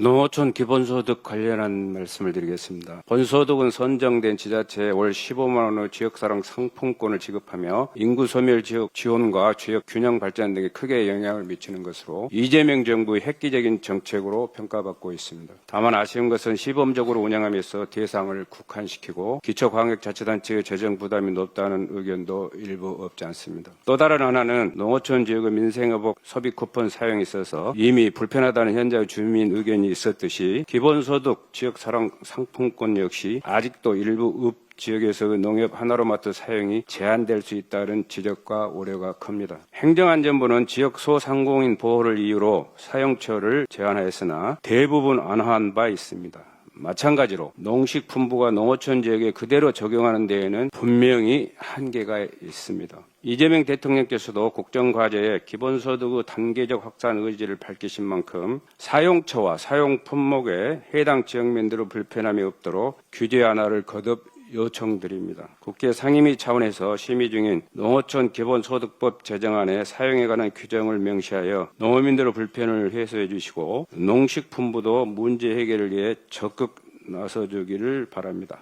농어촌 기본소득 관련한 말씀을 드리겠습니다. 본소득은 선정된 지자체에 월 15만 원의 지역사랑 상품권을 지급하며 인구 소멸 지역 지원과 지역 균형 발전 등에 크게 영향을 미치는 것으로 이재명 정부의 획기적인 정책으로 평가받고 있습니다. 다만 아쉬운 것은 시범적으로 운영하면서 대상을 국한시키고 기초광역자치단체의 재정 부담이 높다는 의견도 일부 없지 않습니다. 또 다른 하나는 농어촌 지역의 민생회복 소비 쿠폰 사용에 있어서 이미 불편하다는 현장 주민 의견이 있었듯이 기본소득 지역사랑 상품권 역시 아직도 일부 읍 지역에서 농협 하나로마트 사용이 제한될 수 있다는 지적과 우려가 큽니다. 행정안전부는 지역 소상공인 보호를 이유로 사용처를 제한하였으나 대부분 완화한 바 있습니다. 마찬가지로 농식품부가 농어촌 지역에 그대로 적용하는 데에는 분명히 한계가 있습니다. 이재명 대통령께서도 국정과제에 기본소득의 단계적 확산 의지를 밝히신 만큼 사용처와 사용 품목에 해당 지역민들의 불편함이 없도록 규제 완화를 거듭 요청드립니다. 국회 상임위 차원에서 심의 중인 농어촌 기본소득법 제정안에 사용에 관한 규정을 명시하여 농어민들의 불편을 해소해 주시고 농식품부도 문제 해결을 위해 적극 나서주기를 바랍니다.